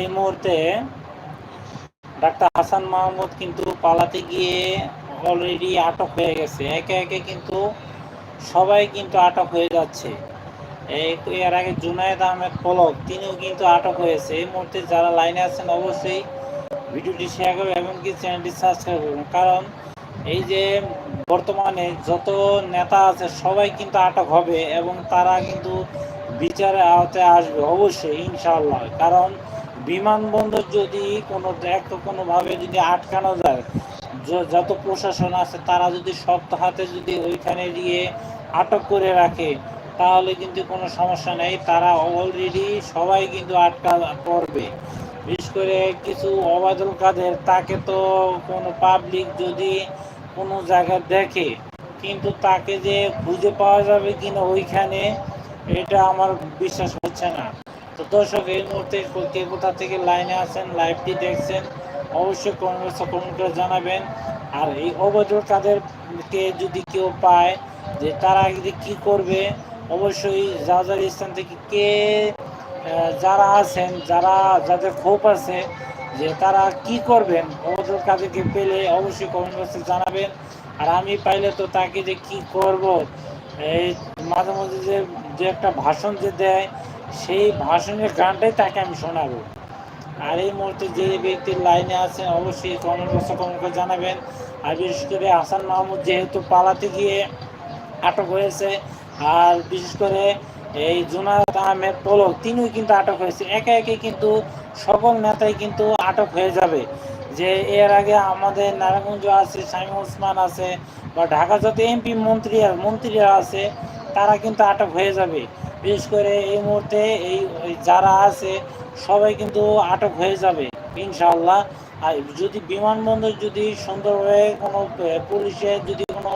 এই মুহূর্তে ডাক্তার হাসান মাহমুদ কিন্তু পালাতে গিয়ে অলরেডি আটক হয়ে গেছে। একে একে কিন্তু সবাই কিন্তু আটক হয়ে যাচ্ছে। এর আগে জুনায়েদ আহমেদ পলক, তিনিও কিন্তু আটক হয়েছে। এই মুহূর্তে যারা লাইনে আছেন অবশ্যই ভিডিওটি শেয়ার করবেন এমনকি চ্যানেলটি সাবস্ক্রাইব করবেন কারণ এই যে বর্তমানে যত নেতা আছে সবাই কিন্তু আটক হবে এবং তারা কিন্তু বিচারে আওতায় আসবে অবশ্যই, ইনশাআল্লাহ। কারণ বিমানবন্দর যদি কোনো একটা কোনোভাবে যদি আটকানো যায় যত প্রশাসন আছে তারা যদি শক্ত হাতে যদি ওইখানে গিয়ে আটক করে রাখে, তাহলে কিন্তু কোনো সমস্যা নেই। তারা অলরেডি সবাই কিন্তু আটকা পড়বে। বিশেষ করে কিছু অবাদল কাদের, তাকে তো কোনো পাবলিক যদি কোনো জায়গায় দেখে, কিন্তু তাকে যে খুঁজে পাওয়া যাবে কিনা ওইখানে, এটা আমার বিশ্বাস হচ্ছে না। তো দর্শক, এই মুহূর্তে কে কোথা থেকে লাইনে আছেন লাইভটি দেখছেন, অবশ্যই কমেন্ট কমেন্ট জানাবেন। আর এই অবৈধ কাদেরকে যদি কেউ পায় যে তারা যদি কি করবে, অবশ্যই যা যার স্থান থেকে কে যারা আছেন, যারা, যাদের ক্ষোভ আছে, যে তারা কি করবেন অবৈধ কাদেরকে পেলে অবশ্যই কমেন্ট বক্সে জানাবেন। আর আমি পাইলে তো তাকে যে কি করব, এই মাঝে মাঝে যে যে একটা ভাষণ যে দেয় সেই ভাষণের গানটাই তাকে আমি শোনাবো। আর এই মুহূর্তে যে ব্যক্তির লাইনে আছেন অবশ্যই কমেন্ট বক্সে জানাবেন। আর বিশেষ করে হাসান মাহমুদ যেহেতু পালাতে গিয়ে আটক হয়েছে, আর বিশেষ করে এই জুনায়দ আহমেদ পলক তিনিও কিন্তু আটক হয়েছে। একে একে কিন্তু সকল নেতাই কিন্তু আটক হয়ে যাবে। যে এর আগে আমাদের নারায়ণগঞ্জ আছে, শামীম ওসমান আছে, বা ঢাকা যত এমপি মন্ত্রী আর মন্ত্রীরা আছে তারা কিন্তু আটক হয়ে যাবে। বিশেষ করে এই মুহূর্তে এই যারা আছে, সবাই কিন্তু আটক হয়ে যাবে, ইনশাআল্লাহ। আর যদি বিমানবন্দর যদি সুন্দরভাবে কোনো পুলিশের যদি কোনো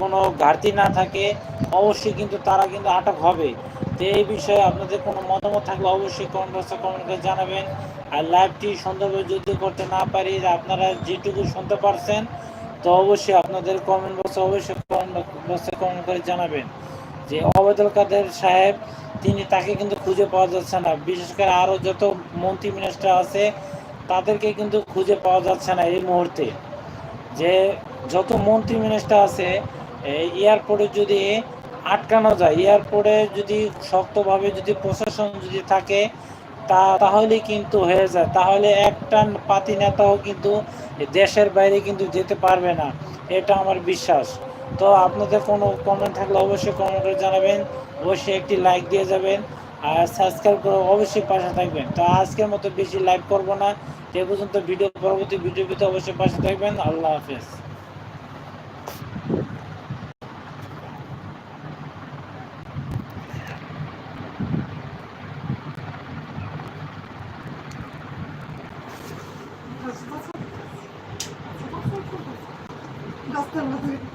কোনো ঘাটতি না থাকে, অবশ্যই কিন্তু তারা কিন্তু আটক হবে। তো এই বিষয়ে আপনাদের কোনো মতামত থাকলে অবশ্যই কমেন্ট বক্সে কমেন্ট করে জানাবেন। আর লাইভটি সুন্দরভাবে যদি করতে না পারি, আপনারা যেটুকু শুনতে পারছেন, তো অবশ্যই আপনাদের কমেন্ট বক্সে অবশ্যই কমেন্ট বক্সে কমেন্ট করে জানাবেন। যে অবেদল কাদের সাহেব, তিনি তাকে কিন্তু খুঁজে পাওয়া যাচ্ছে না। বিশেষ করে আরও যত মন্ত্রী মিনিস্টার আছে, তাদেরকে কিন্তু খুঁজে পাওয়া যাচ্ছে না এই মুহূর্তে। যে যত মন্ত্রী মিনিস্টার আছে এয়ারপোর্টে যদি আটকানো যায় এয়ারপোর্টে যদি শক্তভাবে যদি প্রশাসন যদি থাকে, তা তাহলে কিন্তু হয়ে যায়। তাহলে একটা পাতি নেতাও কিন্তু দেশের বাইরে কিন্তু যেতে পারবে না। এটা আমার বিশ্বাস। তো আপনাদের কোনো কমেন্ট থাকলে অবশ্যই কমেন্ট করে জানাবেন। অবশ্যই একটি লাইক দিয়ে যাবেন। আর সাবস্ক্রাইব করে অবশ্যই পাশে থাকবেন। তো আজকের মতো বেশি লাইভ করব না। এ পর্যন্ত ভিডিও পরবর্তী ভিডিও পেতে অবশ্যই পাশে থাকবেন। আল্লাহ হাফেজ। Gracias.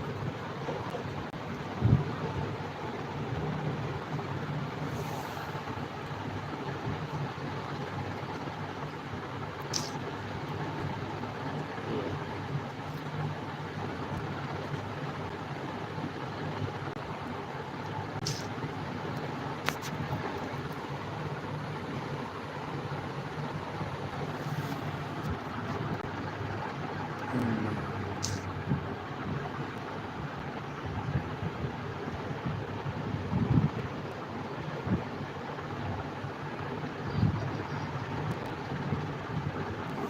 হুম